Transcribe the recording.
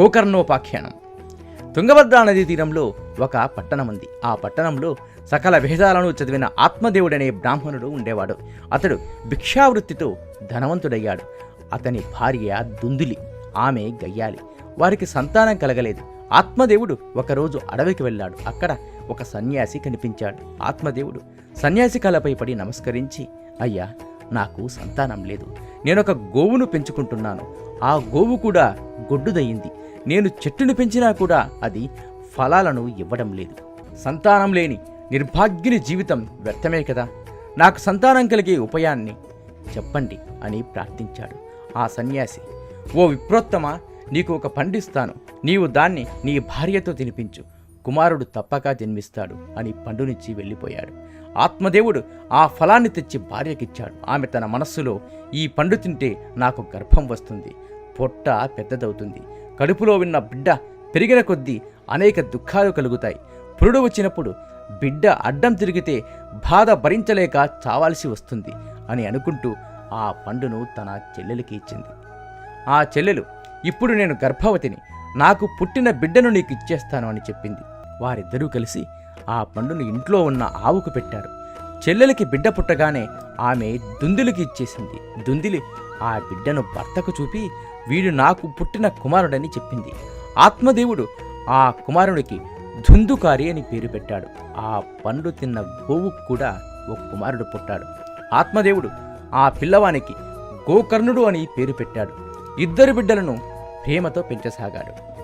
గోకర్ణోపాఖ్యానం. తుంగభద్రా నదీ తీరంలో ఒక పట్టణం ఉంది ఆ పట్టణంలో సకల వేదాలను చదివిన ఆత్మదేవుడనే బ్రాహ్మణుడు ఉండేవాడు. అతడు భిక్షావృత్తితో ధనవంతుడయ్యాడు. అతని భార్య దుందులి ఆమె గయ్యాలి. వారికి సంతానం కలగలేదు. ఆత్మదేవుడు ఒకరోజు అడవికి వెళ్ళాడు. అక్కడ ఒక సన్యాసి కనిపించాడు. ఆత్మదేవుడు సన్యాసి కలపై పడి నమస్కరించి అయ్యా నాకు సంతానం లేదు. నేనొక గోవును పెంచుకుంటున్నాను. ఆ గోవు కూడా గొడ్డుదయ్యింది. నేను చెట్టును పెంచినా కూడా అది ఫలాలను ఇవ్వడం లేదు. సంతానం లేని నిర్భాగ్యుని జీవితం వ్యర్థమే కదా. నాకు సంతానం కలిగే ఉపాయాన్ని చెప్పండి అని ప్రార్థించాడు. ఆ సన్యాసి ఓ విప్రోత్తమ నీకు ఒక పండిస్తాను. నీవు దాన్ని నీ భార్యతో తినిపించు. కుమారుడు తప్పక జన్మిస్తాడు అని పండునిచ్చి వెళ్ళిపోయాడు. ఆత్మదేవుడు ఆ ఫలాన్ని తెచ్చి భార్యకిచ్చాడు. ఆమె తన మనస్సులో ఈ పండు తింటే నాకు గర్భం వస్తుంది. పొట్ట పెద్దదవుతుంది. కడుపులో ఉన్న బిడ్డ పెరిగిన కొద్దీ అనేక దుఃఖాలు కలుగుతాయి. పురుడు వచ్చినప్పుడు బిడ్డ అడ్డం తిరిగితే బాధ భరించలేక చావాల్సి వస్తుంది అని అనుకుంటూ ఆ పండును తన చెల్లెలికి ఇచ్చింది. ఆ చెల్లెలు ఇప్పుడు నేను గర్భవతిని నాకు పుట్టిన బిడ్డను నీకు ఇచ్చేస్తాను అని చెప్పింది. వారిద్దరూ కలిసి ఆ పండును ఇంట్లో ఉన్న ఆవుకు పెట్టారు. చెల్లెలికి బిడ్డ పుట్టగానే ఆమె దుందులికి ఇచ్చేసింది. దుందిలి ఆ బిడ్డను భర్తకు చూపి వీడు నాకు పుట్టిన కుమారుడని చెప్పింది. ఆత్మదేవుడు ఆ కుమారుడికి ధుందుకారి అని పేరు పెట్టాడు. ఆ పండు తిన్న గోవుకు కూడా ఒక కుమారుడు పుట్టాడు. ఆత్మదేవుడు ఆ పిల్లవానికి గోకర్ణుడు అని పేరు పెట్టాడు. ఇద్దరు బిడ్డలను ప్రేమతో పెంచసాగాడు.